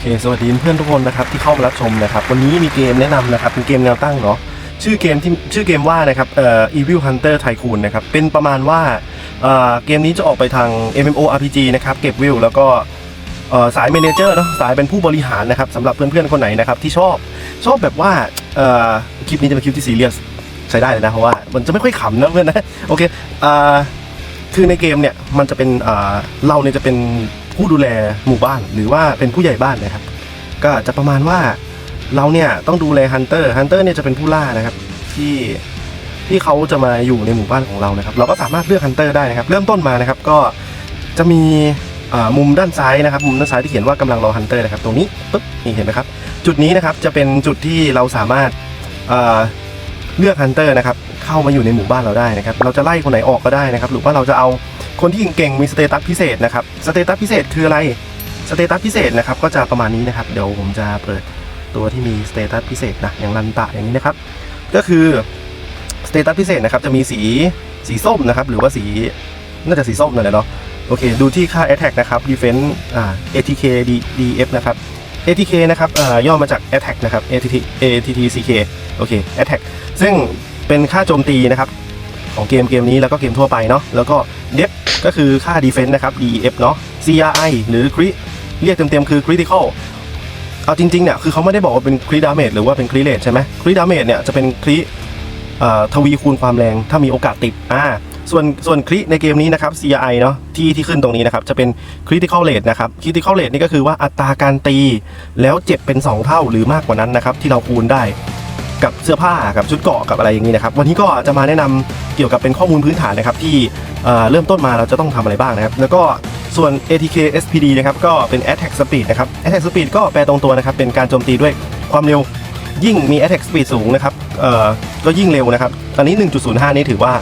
เคสวัสดีเพื่อนทุกคนนะครับที่เข้ามารับชมนะครับวันนี้มีเกมแนะนำนะครับเป็นเกมแนวตั้งเนาะชื่อเกมที่ชื่อเกมว่านะครับเอ่อ Evil Hunter Tycoon นะครับเป็นประมาณว่าเอ่อเกมนี้จะออกไปทาง MMORPG นะครับเก็บวิวแล้วก็เอ่อสายเมนเจอร์เนาะสายเป็นผู้บริหารนะครับสำหรับเพื่อนๆคนไหนนะครับที่ชอบชอบแบบว่าเอ่อคลิปนี้จะเป็นคลิปที่ซีเรียสใช้ได้เลยนะเพราะว่ามันจะไม่ค่อยขำนะเพื่อนนะโอเคอ่าคือในเกมเนี่ยมันจะเป็นอ่าเราเนี่ยจะเป็น ผู้ดูแลหมู่บ้าน หรือว่าเป็นผู้ใหญ่บ้านนะครับ ก็จะประมาณว่าเราเนี่ยต้องดูแลฮันเตอร์ฮันเตอร์เนี่ยจะเป็นผู้ล่านะครับที่ที่เขาจะมาอยู่ในหมู่บ้านของเรานะครับ เราก็สามารถเลือกฮันเตอร์ได้นะครับ เริ่มต้นมานะครับก็จะมีมุมด้านซ้ายนะครับ มุมด้านซ้ายที่เขียนว่ากำลังรอฮันเตอร์นะครับ ตรงนี้ปุ๊บนี่เห็นไหมครับ จุดนี้นะครับจะเป็นจุดที่เราสามารถเลือกฮันเตอร์นะครับเข้ามาอยู่ในหมู่บ้านเราได้นะครับ เราจะไล่คนไหนออกก็ได้นะครับ หรือว่าเราจะเอา คนที่เก่งๆมีสเตตัสพิเศษนะครับสเตตัสพิเศษคืออะไรสเตตัสพิเศษนะครับก็จะประมาณนี้นะครับ เดี๋ยวผมจะเปิดตัวที่มีสเตตัสพิเศษนะอย่างลันตะอย่างนี้นะครับ ก็คือสเตตัสพิเศษนะครับจะมีสีสีส้มนะครับหรือว่าสีน่าจะสีส้มนั่นแหละเนาะโอเค ดูที่ค่า attack นะครับ defense อ่า ATK DF นะครับ ATK นะครับอ่อย่อมาจาก attack นะครับ ATT ATTCK โอเค attack ซึ่งเป็นค่าโจมตีนะครับ ของเกมเกมนี้แล้วก็เกมทั่วไปเนาะแล้วก็ def ก็คือค่า defense นะครับ def เนาะ CRI หรือ crit เรียกเต็มๆคือ critical เอาจริงๆเนี่ยคือเขาไม่ได้บอกว่าเป็น crit damage หรือว่าเป็น crit rate ใช่ไหม crit damage เนี่ยจะเป็น crit ทวีคูณความแรงถ้ามีโอกาสติดอ่าส่วนส่วนคริในเกมนี้นะครับ CRI เนาะที่ที่ขึ้นตรงนี้นะครับ จะเป็น critical rate นะครับ critical rate นี่ก็คือว่าอัตราการตี แล้วเจ็บเป็น 2 เท่าหรือมากกว่านั้นนะครับ ที่เราคูณได้กับเสื้อผ้ากับชุดเกาะกับอะไรอย่างนี้นะครับ วันนี้ก็จะมาแนะนำเกี่ยวกับเป็นข้อมูลพื้นฐานนะครับที่เริ่มต้นมาเราจะต้องทำอะไรบ้างนะครับ แล้วก็ส่วน ATK SPD นะครับก็เป็น Attack Speed นะครับ Attack Speed ก็แปลตรงตัวนะครับ เป็นการโจมตีด้วยความเร็วยิ่งมี Attack Speed สูงนะครับก็ยิ่งเร็วนะครับ ตอนนี้ 1.05 นี้ถือว่า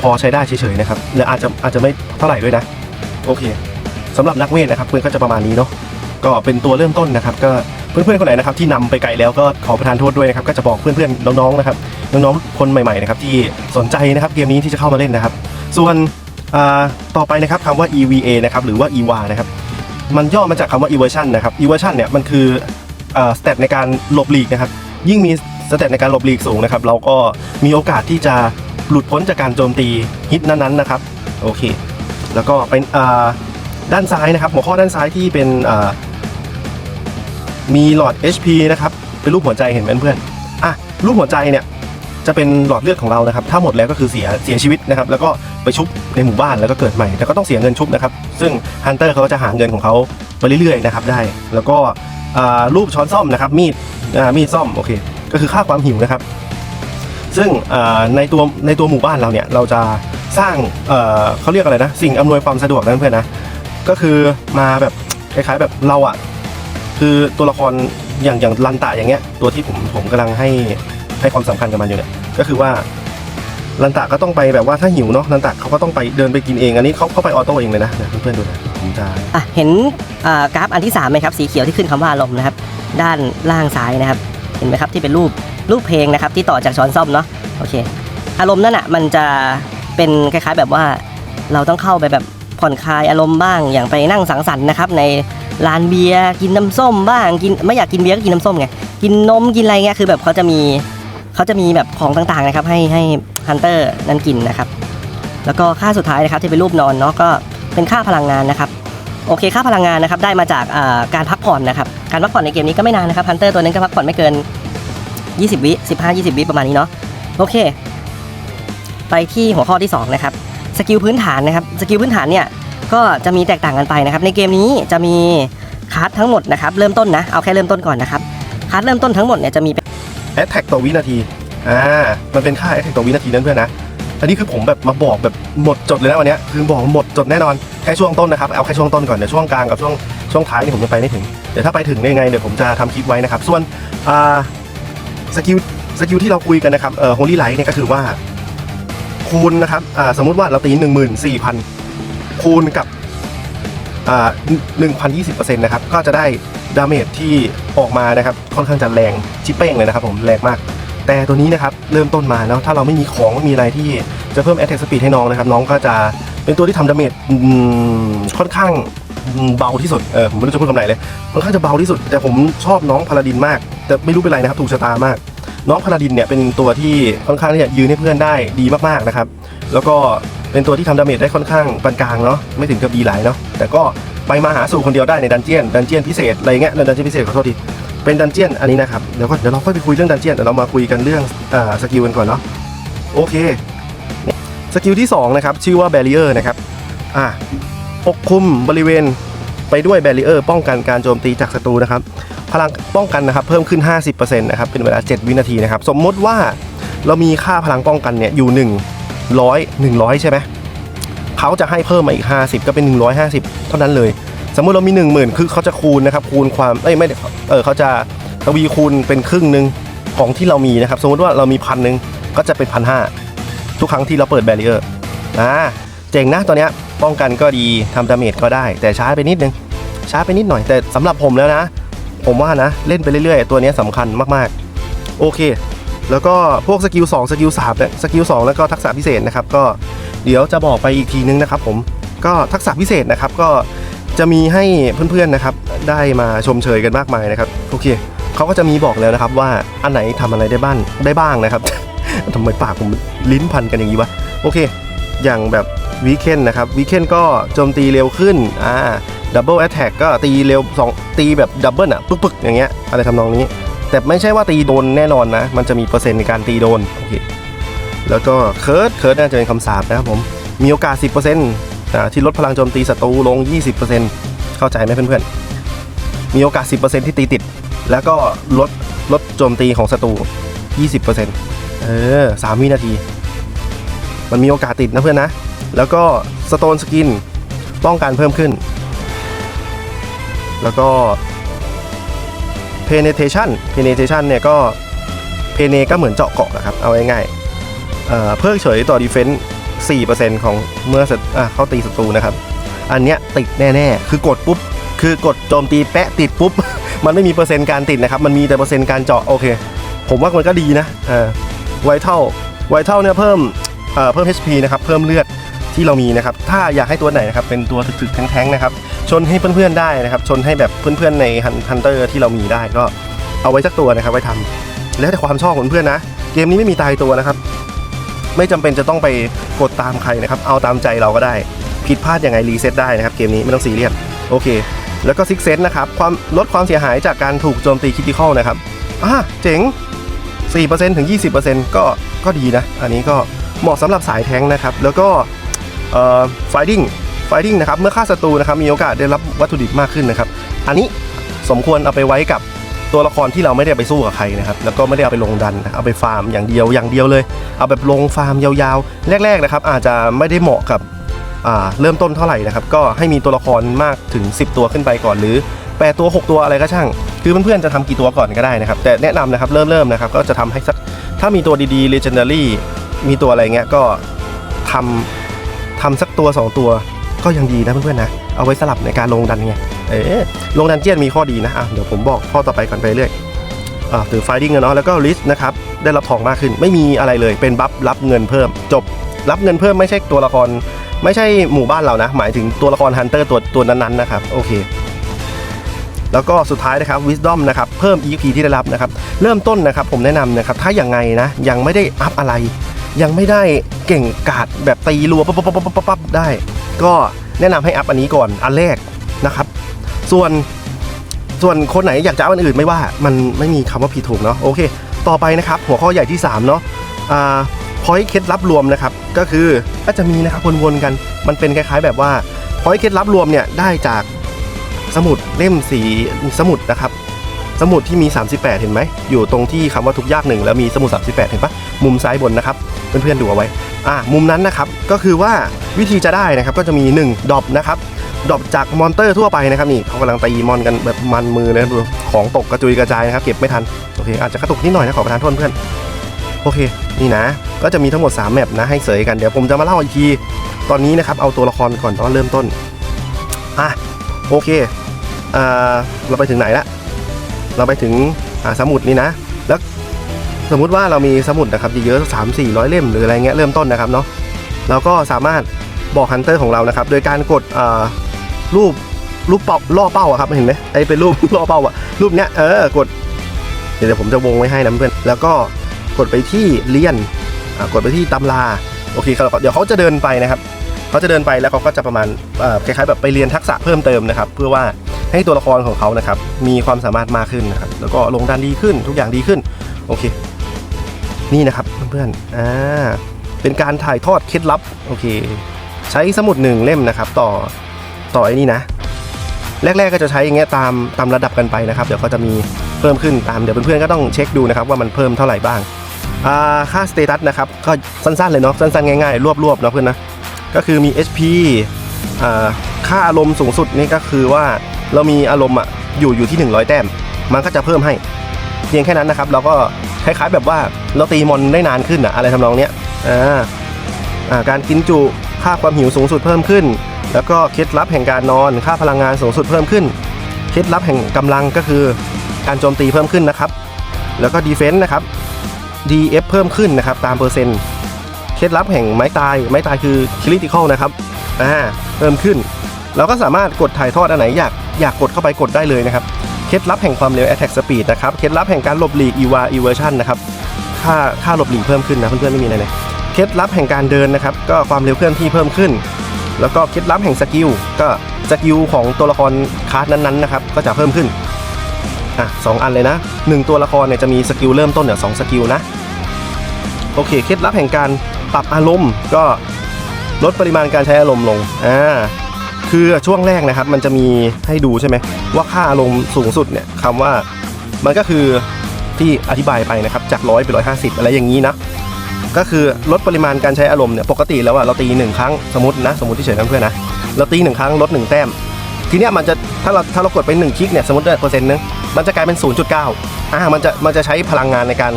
พอใช้ได้เฉยๆนะครับและอาจจะอาจจะไม่เท่าไหร่ด้วยนะ โอเคสำหรับนักเวทนะครับเพื่อนก็จะประมาณนี้เนาะ ก็เป็นตัวเริ่มต้นนะครับ ก็เพื่อนๆคนไหนนะครับที่นำไปไกลแล้วก็ขอประทานโทษด้วยนะครับก็จะบอกเพื่อนๆน้องๆนะครับน้องๆคนใหม่ๆนะครับที่สนใจนะครับเกมนี้ที่จะเข้ามาเล่นนะครับ ส่วนอ่าต่อไปนะครับคำว่า EVA นะครับหรือว่า EVA นะครับมันย่อมาจากคำว่า Eversion นะครับ Eversion เนี่ยมันคือสเตตในการหลบหลีกนะครับยิ่งมีสเตตในการหลบหลีกสูงนะครับเราก็มีโอกาสที่จะหลุดพ้นจากการโจมตีฮิตนั้นๆนะครับโอเค แล้วก็เป็นอ่าด้านซ้ายนะครับหัวข้อด้านซ้ายที่เป็นอ่า มีหลอด HP นะครับเป็นรูปหัวใจเห็นไหมเพื่อนอะรูปหัวใจเนี่ยจะเป็นหลอดเลือดของเรานะครับ ถ้าหมดแล้วก็คือเสียเสียชีวิตนะครับ แล้วก็ไปชุบในหมู่บ้านแล้วก็เกิดใหม่ แต่ก็ต้องเสียเงินชุบนะครับ ซึ่งฮันเตอร์เขาก็จะหาเงินของเขาไปเรื่อยๆนะครับได้ แล้วก็อ่ารูปช้อนซ่อมนะครับมีดอ่ามีดซ่อมโอเค ก็คือค่าความหิวนะครับ ซึ่งอ่าในตัวในตัวหมู่บ้านเราเนี่ยเราจะสร้างเอ่อเขาเรียกอะไรนะ สิ่งอำนวยความสะดวกนะเพื่อนนะ ก็คือมาแบบคล้ายๆแบบเราอะ คือตัวละครอย่างอย่างลันตะอย่างเงี้ยตัวที่ผมผมกำลังให้ให้ความสำคัญกับมันอยู่เนี่ยก็คือว่าลันตะก็ต้องไปแบบว่าถ้าหิวเนาะลันตะเขาก็ต้องไปเดินไปกินเองอันนี้เขาเขาไปออโต้เองเลยนะเดี๋ยวเพื่อนๆดูนะผมจะอะเห็นอ่ากราฟอันที่3ไหมครับสีเขียวที่ขึ้นคำว่าอารมณ์นะครับ ด้านล่างซ้ายนะครับ เห็นไหมครับที่เป็นรูปรูปเพลงนะครับ ที่ต่อจากช้อนซ่อมเนาะโอเค อารมณ์นั่นอะมันจะเป็นคล้ายๆแบบว่าเราต้องเข้าไปแบบ ผ่อนคลายอารมณ์บ้าง อย่างไปนั่งสังสรรค์นะครับในร้านเบียร์กินน้ำส้มบ้างกินไม่อยากกินเบียร์ก็กินน้ำส้มไงกินนมกินอะไรเงี้ยคือแบบเขาจะมีเขาจะมีแบบของต่างๆนะครับให้ให้ฮันเตอร์นั้นกินนะครับแล้วก็ค่าสุดท้ายนะครับที่เป็นรูปนอนเนาะก็เป็นค่าพลังงานนะครับโอเคค่าพลังงานนะครับได้มาจากการพักผ่อนนะครับการพักผ่อนในเกมนี้ก็ไม่นานนะครับฮันเตอร์ตัวนึงก็พักผ่อนไม่เกิน 20 วิ15 20 วิประมาณนี้เนาะโอเค ไปที่หัวข้อที่ 2 นะครับ สกิลพื้นฐานนะครับสกิลพื้นฐานเนี่ยก็จะมีแตกต่างกันไปนะครับ ในเกมนี้จะมีคัสทั้งหมดนะครับเริ่มต้นนะเอาแค่เริ่มต้นก่อนนะครับคัสเริ่มต้นทั้งหมดเนี่ยจะมีแอตแทกต่อวินาทีอ่ามันเป็นค่าแอตแทกต่อวินาทีนั่นเพื่อนนะอันนี้คือผมแบบมาบอกแบบหมดจดเลยนะวันนี้คือบอกหมดจดแน่นอนแค่ช่วงต้นนะครับเอาแค่ช่วงต้นก่อนเดี๋ยวช่วงกลางกับช่วงช่วงท้ายนี่ผมจะไปไม่ถึงเดี๋ยวถ้าไปถึงได้ไงเดี๋ยวผมจะทำคลิปไว้นะครับ ส่วนอ่าสกิลสกิลที่เราคุยกันนะครับเอ่อ Holy Light เนี่ยก็คือว่า คูณนะครับสมมุติว่าเราตี14,000 คูณกับ1,020%นะครับก็จะได้ดาเมจที่ออกมานะครับค่อนข้างจะแรงชิปเป้งเลยนะครับผมแรงมาก แต่ตัวนี้นะครับเริ่มต้นมาเนาะถ้าเราไม่มีของไม่มีอะไรที่จะเพิ่ม attack speed ให้น้องนะครับ น้องก็จะเป็นตัวที่ทำดาเมจค่อนข้างเบาที่สุดเออผมไม่รู้จะพูดคำไหนเลยค่อนข้างจะเบาที่สุด แต่ผมชอบน้องพาลาดินมาก แต่ไม่รู้เป็นไรนะครับถูกชะตามาก น้องพาลาดินเนี่ยเป็นตัวที่ค่อนข้างที่จะยืนให้เพื่อนได้ดีมากๆนะครับ แล้วก็เป็นตัวที่ทำดาเมจได้ค่อนข้างปานกลางเนาะไม่ถึงกับดีหลายเนาะแต่ก็ไปมาหาสู่คนเดียวได้ในดันเจียนดันเจียนพิเศษอะไรเงี้ยดันเจียนพิเศษขอโทษทีเป็นดันเจียนอันนี้นะครับเดี๋ยวก็เดี๋ยวเราค่อยไปคุยเรื่องดันเจียนเดี๋ยวเรามาคุยกันเรื่องอสกิลกันก่อนเนาะโอเคสกิลที่สองนะครับชื่อว่า barrier นะครับอ่าปกคลุมบริเวณไปด้วย barrier ป้องกันการโจมตีจากศัตรูนะครับ พลังป้องกันนะครับเพิ่มขึ้น 50%นะครับเป็นเวลา 7 วินาทีนะครับสมมติว่าเรามีค่าพลังป้องกันเนี่ยอยู่100 100 ใช่ไหมเขาจะให้เพิ่มมาอีก 50 ก็เป็น 150 เท่านั้นเลย สมมุติเรามี 10,000 คือเขาจะคูณนะครับคูณความเอ้ยไม่เออเขาจะทวีคูณเป็นครึ่งหนึ่งของที่เรามีนะครับสมมติว่าเรามีพันหนึ่งก็จะเป็นพันห้าทุกครั้งที่เราเปิดแบรีเออร์อ่าเจ๋งนะตัวเนี้ยป้องกันก็ดีทำดาเมจก็ได้ แต่ช้าไปนิดนึงช้าไปนิดหน่อยแต่สำหรับผมแล้วนะ ผมว่านะ เล่นไปเรื่อยๆ ตัวนี้ยสำคัญมากๆ โอเค แล้วก็พวกสกิล2สกิล3เนี่ยสกิล2แล้วก็ทักษะพิเศษนะครับ ก็เดี๋ยวจะบอกไปอีกทีนึงนะครับผมก็ทักษะพิเศษนะครับก็จะมีให้เพื่อนๆนะครับ ได้มาชมเชยกันมากมายนะครับ โอเคเขาก็จะมีบอกแล้วนะครับว่าอันไหนทำอะไรได้บ้างได้บ้างนะครับทำไมปากผมลิ้นพันกันอย่างนี้วะโอเค อย่างแบบวีเคนนะครับวีเคนก็โจมตีเร็วขึ้นอ่า ดับเบิลแอตแทกก็ตีเร็วสองตีแบบดับเบิลอะ ปึ๊กๆ อย่างเงี้ย อะไรทำนองนี้ แต่ไม่ใช่ว่าตีโดนแน่นอนนะ มันจะมีเปอร์เซ็นต์ในการตีโดน โอเค แล้วก็เคิร์ดเคิร์ดน่าจะเป็นคำสาปนะครับผม มีโอกาส 10%อ่าที่ลดพลังโจมตีศัตรูลง 20%เข้าใจไหมเพื่อนๆ มีโอกาส 10%ที่ตีติด แล้วก็ลดลดโจมตีของศัตรู 20%เออ3วินาที มันมีโอกาสติดนะเพื่อนนะ แล้วก็สโตนสกินป้องกันเพิ่มขึ้น แล้วก็ penetration penetration เนี่ยก็ pene ก็เหมือนเจาะเกาะนะครับ เอาง่ายๆเเพิกเฉยต่อ defense 4%ของเมื่อศัตอะเข้าตีศัตรูนะครับ อันเนี้ยติดแน่ๆ คือกดปุ๊บ คือกดโจมตีแปะติดปุ๊บ มันไม่มีเปอร์เซ็นต์การติดนะครับ มันมีแต่เปอร์เซ็นต์การเจาะโอเค ผมว่ามันก็ดีนะเออไวเท่าไวเท่าเนี่ยเพิ่มเอ่อเพิ่ม HP นะครับ เพิ่มเลือด ที่เรามีนะครับถ้าอยากให้ตัวไหนนะครับเป็นตัวถึกๆแท้งๆนะครับชนให้เพื่อนๆได้นะครับชนให้แบบเพื่อนๆในฮันเตอร์ที่เรามีได้ก็เอาไว้สักตัวนะครับไว้ทำแล้วแต่ความชอบของเพื่อนนะ เกมนี้ไม่มีตายตัวนะครับ ไม่จำเป็นจะต้องไปกดตามใครนะครับ เอาตามใจเราก็ได้ ผิดพลาดยังไงรีเซ็ตได้นะครับ เกมนี้ไม่ต้องซีเรียสโอเค แล้วก็ซิกเซนนะครับความลดความเสียหายจากการถูกโจมตีคิติคอลนะครับอ่าเจ๋ง 4%ถึง 20%ก็ก็ดีนะ อันนี้ก็เหมาะสำหรับสายแท้งนะครับ แล้วก็ เอ่อ fighting fighting นะครับเมื่อฆ่าศัตรูนะครับมีโอกาสได้รับวัตถุดิบมากขึ้นนะครับ อันนี้สมควรเอาไปไว้กับตัวละครที่เราไม่ได้ไปสู้กับใครนะครับแล้วก็ไม่ได้เอาไปลงดันเอาไปฟาร์มอย่างเดียวอย่างเดียวเลย เอาแบบลงฟาร์มยาวๆ แรกๆนะครับอาจจะไม่ได้เหมาะกับเริ่มต้นเท่าไหร่นะครับก็ให้มีตัวละครมากถึง 10 ตัวขึ้นไปก่อนหรือ8ตัว 6 ตัวอะไรก็ช่าง คือเพื่อนๆจะทำกี่ตัวก่อนก็ได้นะครับ แต่แนะนำนะครับเริ่มเริ่มนะครับก็จะทำให้สักถ้ามีตัวดีๆ legendary มีตัวอะไรเงี้ยก็ทำ ทำสักตัว 2 ตัวก็ยังดีนะเพื่อนๆนะ เอาไว้สลับในการลงดันไง เออลงดันเจียนมีข้อดีนะอะเดี๋ยวผมบอกข้อต่อไปก่อนไปเรื่อยอ่าถือ fighting อะเนาะแล้วก็ list นะครับ ได้รับทองมากขึ้น ไม่มีอะไรเลยเป็นบัฟรับเงินเพิ่ม จบรับเงินเพิ่มไม่ใช่ตัวละคร ไม่ใช่หมู่บ้านเรานะ หมายถึงตัวละครฮันเตอร์ตัวตัวนั้นๆนะครับ โอเค แล้วก็สุดท้ายนะครับ Wisdom นะครับเพิ่ม EP ที่ได้รับนะครับ เริ่มต้นนะครับผมแนะนำนะครับถ้าอย่างไงนะยังไม่ได้อัพอะไร ยังไม่ได้เก่งกาดแบบตีรัวปั๊บปั๊บปั๊บปั๊บปั๊บได้ ก็แนะนำให้อัพอันนี้ก่อนอันแรกนะครับ ส่วนส่วนคนไหนอยากจะอัพอันอื่นไม่ว่ามันไม่มีคำว่าผิดถูกเนาะโอเค ต่อไปนะครับ หัวข้อใหญ่ที่ 3 เนาะอ่าพอยเคล็ดลับรวมนะครับ ก็คือก็จะมีนะครับวนๆกันมันเป็นคล้ายๆ แบบว่าพอยเคล็ดลับรวมเนี่ยได้จากสมุดเล่มสีสมุดนะครับ สมุดที่มี 38 เห็นไหมอยู่ตรงที่คำว่าทุกยากหนึ่งแล้วมีสมุด 38 เห็นปะ มุมซ้ายบนนะครับเพื่อนๆดูเอาไว้อ่ามุมนั้นนะครับก็คือว่าวิธีจะได้นะครับก็จะมี1ดอบนะครับดอบจากมอนเตอร์ทั่วไปนะครับนี่เขากำลังตีมอนกันแบบมันมือเลยนะดูของตกกระจุยกระจายนะครับเก็บไม่ทันโอเคอาจจะกระตุกนิดหน่อยนะขอประทานโทษเพื่อนโอเคนี่นะ ก็จะมีทั้งหมด 3 แมปนะให้เสยกันเดี๋ยวผมจะมาเล่าอีกทีตอนนี้นะครับเอาตัวละครก่อนตอนเริ่มต้นอะโอเคอเราไปถึงไหนละเราไปถึงสมุดนี่นะ แล้ว สมมุติว่าเรามีสมุดนะครับเยอะๆสามสี่ร้อยเล่มหรืออะไรเงี้ยเริ่มต้นนะครับเนาะเราก็สามารถบอกฮันเตอร์ของเรานะครับ โดยการกดรูปรูปเป้าล่อเป้าอะครับเห็นไหมไอ้เป็นรูปล่อเป้าอะรูปเนี้ยเออกด เดี๋ยวผมจะวงไว้ให้นะเพื่อนแล้วก็กดไปที่เรียนกดไปที่ตำราโอเคครับเดี๋ยวเขาจะเดินไปนะครับเขาจะเดินไปแล้วเขาก็จะประมาณคล้ายๆแบบไปเรียนทักษะเพิ่มเติมนะครับ เพื่อว่าให้ตัวละครของเขานะครับมีความสามารถมากขึ้นนะครับแล้วก็ลงดันดีขึ้นทุกอย่างดีขึ้นโอเค นี่นะครับเพื่อนๆอ่าเป็นการถ่ายทอดเคล็ดลับโอเค ใช้สมุดหนึ่งเล่มนะครับ ต่อต่อไอ้นี่นะ แรก ๆก็จะใช้อย่างเงี้ยตามตามระดับกันไปนะครับ เดี๋ยวเขาจะมีเพิ่มขึ้นตามเดี๋ยวเพื่อนๆก็ต้องเช็คดูนะครับว่ามันเพิ่มเท่าไหร่บ้างอ่าค่าสเตตัสนะครับก็สั้นๆเลยเนาะสั้นๆง่ายๆ รวบๆเนาะเพื่อนนะก็คือมี HP อ่าค่าอารมณ์สูงสุดนี่ก็คือว่าเรามีอารมณ์อะอยู่อยู่ที่ 100 แต้ม มันก็จะเพิ่มให้ เพียงแค่นั้นนะครับ เราก็ คล้ายๆ แบบว่าเราตีมอนได้นานขึ้นอะอะไรทำนองเนี้ยอ่าอ่าการกินจุค่าความหิวสูงสุดเพิ่มขึ้น แล้วก็เคล็ดลับแห่งการนอนค่าพลังงานสูงสุดเพิ่มขึ้น เคล็ดลับแห่งกำลังก็คือการโจมตีเพิ่มขึ้นนะครับ แล้วก็ดีเฟนส์นะครับ DF เพิ่มขึ้นนะครับตามเปอร์เซ็นต์เคล็ดลับแห่งไม้ตายไม้ตายคือคริติคอลนะครับอ่าเพิ่มขึ้น เราก็สามารถกดถ่ายทอดอันไหนอยากอยากกดเข้าไปกดได้เลยนะครับ เคล็ดลับแห่งความเร็ว attack speed นะครับเคล็ดลับแห่งการหลบหลีก EVA eversion นะครับค่าค่าหลบหลีกเพิ่มขึ้นนะเพื่อนๆไม่มีอะไรเลยเคล็ดลับแห่งการเดินนะครับก็ความเร็วเคลื่อนที่เพิ่มขึ้น แล้วก็เคล็ดลับแห่งสกิลก็สกิลของตัวละครคลาสนั้นๆนะครับก็จะเพิ่มขึ้นอะสองอันเลยนะหนึ่งตัวละครเนี่ยจะมีสกิลเริ่มต้นเนี่ยสองสกิลนะโอเคเคล็ดลับแห่งการปรับอารมณ์ก็ลดปริมาณการใช้อารมณ์ลงอ่า คือช่วงแรกนะครับ มันจะมีให้ดูใช่ไหมว่าค่าอารมณ์สูงสุดเนี่ยคำว่ามันก็คือที่อธิบายไปนะครับจากร้อยเป็นร้อยห้าสิบอะไรอย่างนี้นะก็คือลดปริมาณการใช้อารมณ์เนี่ยปกติแล้วอะเราตีหนึ่งครั้งสมมตินะสมมติที่เฉยๆเพื่อนนะเราตีหนึ่งครั้งลดหนึ่งแต้ม ทีเนี้ยมันจะถ้าเราถ้าเรากดไปหนึ่งคลิกเนี่ยสมมติได้เปอร์เซ็นต์นึงมันจะกลายเป็น 0.9อ่ามันจะมันจะใช้พลังงานในการ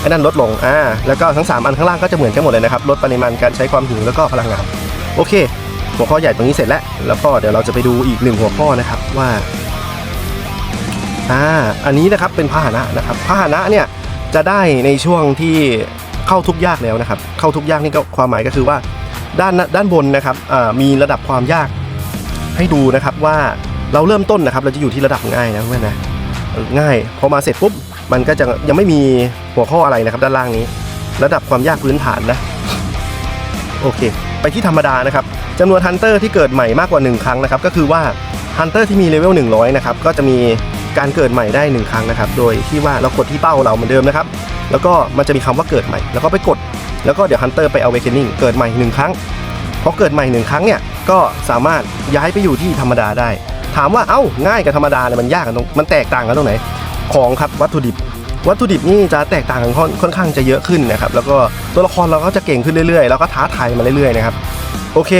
ไอ้นั่นลดลงอ่าแล้วก็ทั้ง 3 อันข้างล่างก็จะเหมือนกันหมดเลยนะครับลดปริมาณการใช้ความหิวแล้วก็พลังงานโอเค หัวข้อใหญ่ตรงนี้เสร็จแล้ว แล้วก็เดี๋ยวเราจะไปดูอีกหนึ่งหัวข้อนะครับว่าอ่าอันนี้นะครับเป็นพาหนะนะครับพาหนะเนี่ยจะได้ในช่วงที่เข้าทุกยากแล้วนะครับ เข้าทุกยากนี่ก็ความหมายก็คือว่าด้านด้านบนนะครับอ่ามีระดับความยากให้ดูนะครับว่าเราเริ่มต้นนะครับ เราจะอยู่ที่ระดับง่ายนะเพื่อนนะง่ายพอมาเสร็จปุ๊บมันก็จะยังไม่มีหัวข้ออะไรนะครับ ด้านล่างนี้ ระดับความยากพื้นฐานนะ โอเค ไปที่ธรรมดานะครับ จำนวนฮันเตอร์ที่เกิดใหม่มากกว่า 1 ครั้งนะครับ ก็คือว่าฮันเตอร์ที่มีเลเวล100 นะครับ ก็จะมีการเกิดใหม่ได้ 1 ครั้งนะครับ โดยที่ว่าเรากดที่เป้าเราเหมือนเดิมนะครับ แล้วก็มันจะมีคำว่าเกิดใหม่ แล้วก็ไปกด แล้วก็เดี๋ยวฮันเตอร์ไปเอาเวกเกนิ่งเกิดใหม่หนึ่งครั้ง พอเกิดใหม่หนึ่งครั้งเนี่ย ก็สามารถย้ายไปอยู่ที่ธรรมดาได้ ถามว่า เอ้า ง่ายกับธรรมดาเนี่ยมันยากกันตรง มันแตกต่างกันตรงไหน ของครับ วัตถุดิบ วัตถุดิบนี่จะแตกต่างกันค่อนค่อนข้างจะเยอะขึ้นนะครับ แล้วก็ตัวละครเราก็จะเก่งขึ้นเรื่อยๆ แล้วก็ท้าทายมาเรื่อยๆนะครับ โอเค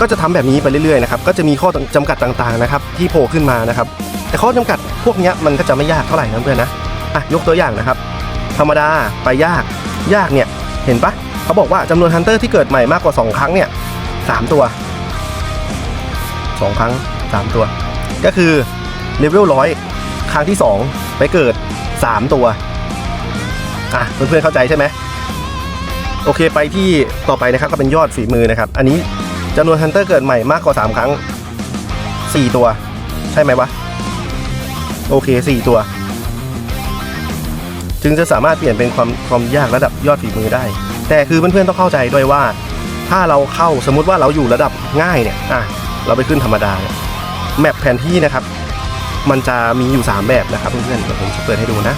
ก็จะทำแบบนี้ไปเรื่อยๆนะครับก็จะมีข้อจำกัดต่างๆนะครับที่โผล่ขึ้นมานะครับ แต่ข้อจำกัดพวกนี้มันก็จะไม่ยากเท่าไหร่นะเพื่อนนะอะยกตัวอย่างนะครับ ธรรมดาไปยากยากเนี่ยเห็นปะเขาบอกว่าจำนวนฮันเตอร์ที่เกิดใหม่มากกว่า 2 ครั้งเนี่ยสามตัว 2 ครั้ง 3 ตัว ก็คือเลเวลร้อยครั้งที่ 2 ไปเกิด 3 ตัวอะเพื่อนๆเข้าใจใช่ไหม โอเคไปที่ต่อไปนะครับก็เป็นยอดฝีมือนะครับ อันนี้จำนวนฮันเตอร์เกิดใหม่มากกว่า 3 ครั้ง 4 ตัว ใช่ไหมวะ โอเค 4 ตัว จึงจะสามารถเปลี่ยนเป็นความความยากระดับยอดฝีมือได้ แต่คือเพื่อนๆต้องเข้าใจด้วยว่า ถ้าเราเข้าสมมุติว่าเราอยู่ระดับง่ายเนี่ยอะเราไปขึ้นธรรมดาเนี่ยแมปแผนที่นะครับ มันจะมีอยู่ 3 แบบนะครับเพื่อนๆเดี๋ยวผมจะเปิดให้ดูนะ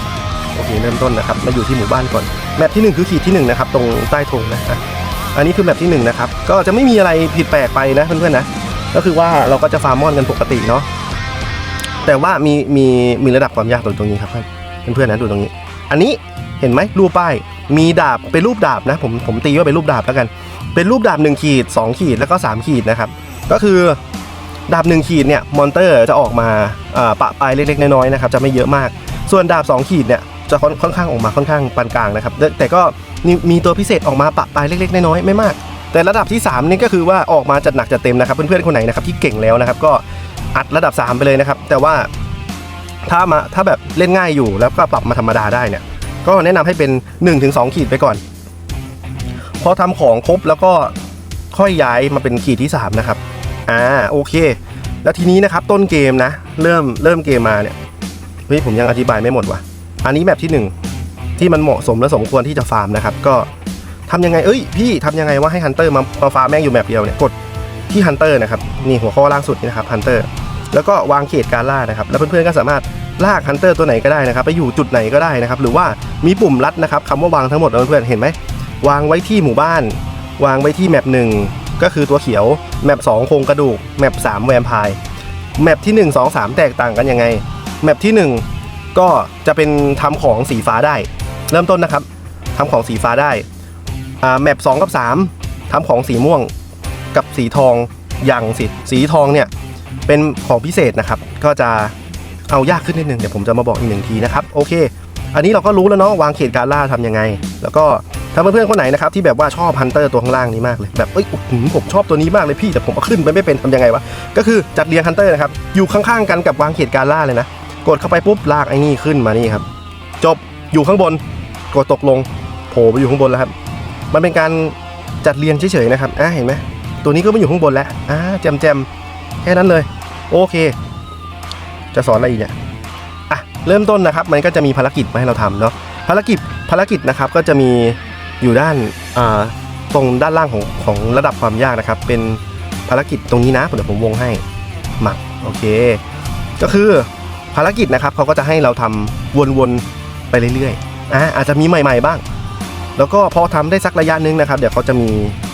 โอเคเริ่มต้นนะครับ มาอยู่ที่หมู่บ้านก่อน แมปที่ 1 คือขีดที่1นะครับตรงใต้ธงนะอันนี้คือแมปที่1นะครับก็จะไม่มีอะไรผิดแปลกไปนะเพื่อนๆนะก็คือว่าเราก็จะฟาร์มมอนกันปกติเนาะแต่ว่ามีมีมีระดับความยากตรงตรงนี้ครับเพื่อนๆนะดูตรงนี้ อันนี้เห็นไหมรูปป้ายมีดาบเป็นรูปดาบนะผมผมตีว่าเป็นรูปดาบแล้วกัน เป็นรูปดาบ1ขีด2 ขีดแล้วก็ 3 ขีดนะครับก็คือดาบ1ขีดเนี่ยมอนเตอร์จะออกมาอ่าปะปลายเล็กๆน้อยๆนะครับจะไม่เยอะมาก ส่วนดาบ 2 ขีดเนี่ย จะค่อนค่อนข้างออกมาค่อนข้างปานกลางนะครับ แต่ก็มีตัวพิเศษออกมาปะปลายเล็กๆน้อยๆไม่มาก แต่ระดับที่ 3 นี่ก็คือว่าออกมาจัดหนักจัดเต็มนะครับเพื่อนๆคนไหนนะครับที่เก่งแล้วนะครับก็อัดระดับ 3 ไปเลยนะครับ แต่ว่าถ้ามาถ้าแบบเล่นง่ายอยู่แล้วก็ปรับมาธรรมดาได้เนี่ยก็แนะนำให้เป็น 1-2 ขีดไปก่อน พอทำของครบแล้วก็ค่อยย้ายมาเป็นขีดที่ 3 นะครับ อ่าโอเค แล้วทีนี้นะครับต้นเกมนะ เริ่มเริ่มเกมมาเนี่ยเฮ้ยผมยังอธิบายไม่หมดว่ะ อันนี้แบบที่หนึ่งที่มันเหมาะสมและสมควรที่จะฟาร์มนะครับ ก็ทำยังไงเอ้ยพี่ทำยังไงว่าให้ฮันเตอร์มามาฟาร์มแม่งอยู่แบบเดียวเนี่ยกดที่ฮันเตอร์นะครับนี่หัวข้อล่างสุดนี่นะครับฮันเตอร์แล้วก็วางเขตการล่านะครับ แล้วเพื่อนๆก็สามารถลากฮันเตอร์ตัวไหนก็ได้นะครับ ไปอยู่จุดไหนก็ได้นะครับ หรือว่ามีปุ่มลัดนะครับคำว่าวางทั้งหมดเพื่อนๆเห็นไหมวางไว้ที่หมู่บ้าน วางไว้ที่แมปหนึ่งก็คือตัวเขียว แมป2โครงกระดูก แมป3แวมไพร์แมปที่ 1 2 3 แตกต่างกันยังไง แมปที่ 1 ก็จะเป็นทำของสีฟ้าได้ เริ่มต้นนะครับทำของสีฟ้าได้อ่าแมป2กับ 3ทำของสีม่วงกับสีทองอย่างสีสีทองเนี่ยเป็นของพิเศษนะครับ ก็จะเอายากขึ้นนิดนึงเดี๋ยวผมจะมาบอกอีกหนึ่งทีนะครับโอเค อันนี้เราก็รู้แล้วเนาะวางเขตการล่าทำยังไง แล้วก็ถ้าเพื่อนๆคนไหนนะครับที่แบบว่าชอบฮันเตอร์ตัวข้างล่างนี้มากเลยแบบเอ้ยผมชอบตัวนี้มากเลยพี่แต่ผมเอาขึ้นไปไม่เป็นทำยังไงวะก็คือจัดเรียงฮันเตอร์นะครับอยู่ข้างๆกันกับวางเขตการล่าเลยนะ กดเข้าไปปุ๊บลากไอ้นี่ขึ้นมานี่ครับ จบอยู่ข้างบน กดตกลงโผล่ไปอยู่ข้างบนแล้วครับ มันเป็นการจัดเรียงเฉยๆนะครับอะเห็นไหมตัวนี้ก็ไม่อยู่ข้างบนแล้วอ่าแจมแจมแค่นั้นเลย โอเค จะสอนอะไรอีกเนี่ยอะเริ่มต้นนะครับ มันก็จะมีภารกิจมาให้เราทำเนาะภารกิจภารกิจนะครับก็จะมีอยู่ด้านอ่าตรงด้านล่างของของระดับความยากนะครับ เป็นภารกิจตรงนี้นะเดี๋ยวผมวงให้หมาโอเค ก็คือ ภารกิจนะครับเขาก็จะให้เราทำวนๆไปเรื่อยๆอะอาจจะมีใหม่ ๆบ้าง แล้วก็พอทำได้สักระยะหนึงนะครับเดี๋ยวเขาจะมี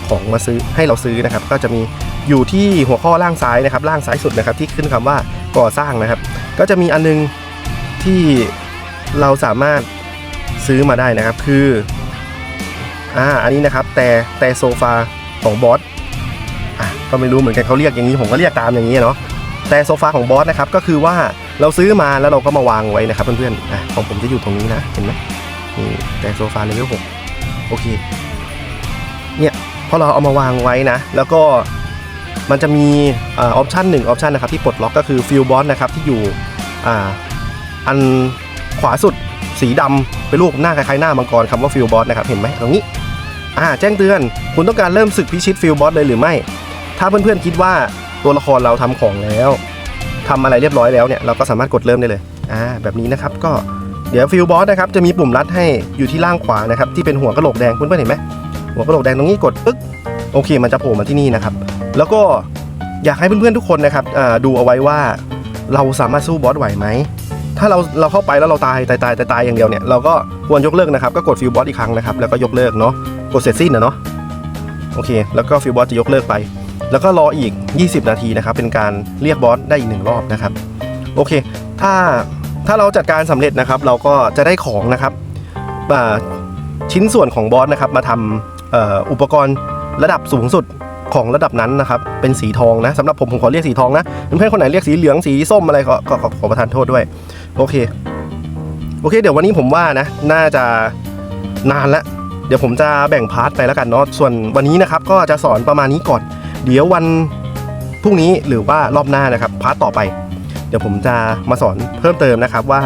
ของมาซื้อให้เราซื้อนะครับ ก็จะมีอยู่ที่หัวข้อล่างซ้ายนะครับ ล่างซ้ายสุดนะครับที่ขึ้นคำว่าก่อสร้างนะครับ ก็จะมีอันนึงที่เราสามารถซื้อมาได้นะครับคืออ่าอันนี้นะครับแต่แต่โซฟาของบอสอะก็ไม่รู้เหมือนกันเขาเรียกอย่างนี้ผมก็เรียกตามอย่างนี้เนาะแต่โซฟาของบอสนะครับก็คือว่า เราซื้อมาแล้วเราก็มาวางไว้นะครับเพื่อนๆอะของผมจะอยู่ตรงนี้นะเห็นไหมนี่แต่โซฟาเลเวลหกโอเคเนี่ยพอเราเอามาวางไว้นะ แล้วก็มันจะมีออปชันหนึ่งออปชันนะครับที่ปลดล็อกก็คือฟิลบอสนะครับที่อยู่อันขวาสุดสีดำเป็นรูปหน้าคล้ายๆหน้ามังกรคำว่าฟิลบอสนะครับเห็นไหมตรงนี้อ่าแจ้งเตือน คุณต้องการเริ่มศึกพิชิตฟิลบอสเลยหรือไม่ ถ้าเพื่อนๆคิดว่าตัวละครเราทำของแล้ว ทำอะไรเรียบร้อยแล้วเนี่ยเราก็สามารถกดเริ่มได้เลยอ่าแบบนี้นะครับก็เดี๋ยวฟิลบอสนะครับจะมีปุ่มลัดให้อยู่ที่ล่างขวานะครับที่เป็นหัวกระโหลกแดงเพื่อนๆเห็นไหมหัวกระโหลกแดงตรงนี้กดปึ๊กโอเค มันจะโผล่มาที่นี่นะครับ แล้วก็อยากให้เพื่อนๆทุกคนนะครับอ่าดูเอาไว้ว่าเราสามารถสู้บอสไหวไหมถ้าเราเราเข้าไปแล้วเราตายตายตายตายตายอย่างเดียวเนี่ยเราก็ควรยกเลิกนะครับก็กดฟิลบอสอีกครั้งนะครับแล้วก็ยกเลิกเนาะกดเสร็จสิ้นนะเนาะโอเค แล้วก็ฟิลบอสจะยกเลิกไป แล้วก็รออีก 20 นาทีนะครับเป็นการเรียกบอสได้อีกหนึ่งรอบนะครับโอเค ถ้าถ้าเราจัดการสำเร็จนะครับ เราก็จะได้ของนะครับชิ้นส่วนของบอสนะครับมาทำเอ่ออุปกรณ์ระดับสูงสุดของระดับนั้นนะครับ เป็นสีทองนะสำหรับผมผมขอเรียกสีทองนะเพื่อนๆคนไหนเรียกสีเหลืองสีส้มอะไรก็ก็ก็ขอประทานโทษด้วย โอเค โอเค เดี๋ยววันนี้ผมว่านะ น่าจะนานละเดี๋ยวผมจะแบ่งพาร์ทไปแล้วกันเนาะส่วนวันนี้นะครับก็จะสอนประมาณนี้ก่อน เดี๋ยววันพรุ่งนี้หรือว่ารอบหน้านะครับพาร์ทต่อไป เดี๋ยวผมจะมาสอนเพิ่มเติมนะครับว่า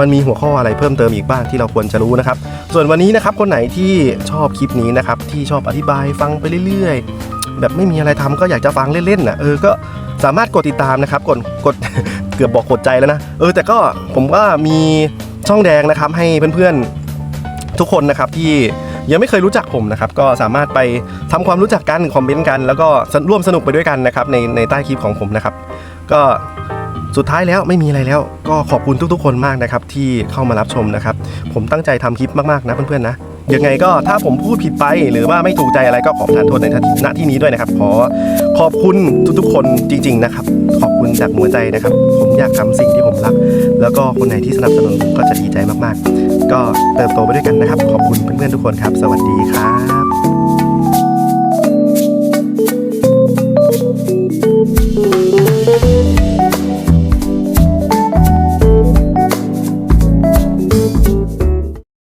มันมีหัวข้ออะไรเพิ่มเติมอีกบ้างที่เราควรจะรู้นะครับ ส่วนวันนี้นะครับคนไหนที่ชอบคลิปนี้นะครับที่ชอบอธิบายฟังไปเรื่อยๆ แบบไม่มีอะไรทำก็อยากจะฟังเล่นๆนะเออก็สามารถกดติดตามนะครับกดกดเกือบบอกกดใจแล้วนะเออแต่ก็ผมก็มีช่องแดงนะครับให้เพื่อนๆทุกคนนะครับที่ ยังไม่เคยรู้จักผมนะครับก็สามารถไปทำความรู้จักกันคอมเมนต์กัน แล้วก็ร่วมสนุกไปด้วยกันนะครับในในใต้คลิปของผมนะครับ ก็สุดท้ายแล้วไม่มีอะไรแล้ว ก็ขอบคุณทุกๆ คนมากนะครับที่เข้ามารับชมนะครับ ผมตั้งใจทำคลิปมากๆนะเพื่อนๆนะ ยังไงก็ถ้าผมพูดผิดไปหรือว่าไม่ถูกใจอะไรก็ขอประทานโทษในณที่นี้ด้วยนะครับ ขอขอบคุณทุกๆคนจริง ๆ นะครับ ขอบคุณจากหัวใจนะครับ ผมอยากทำสิ่งที่ผมรัก แล้วก็คนไหนที่สนับสนุนผมก็จะดีใจมากๆ ก็เติบโตไปด้วยกันนะครับ ขอบคุณเพื่อนๆทุกคนครับ สวัสดีครับ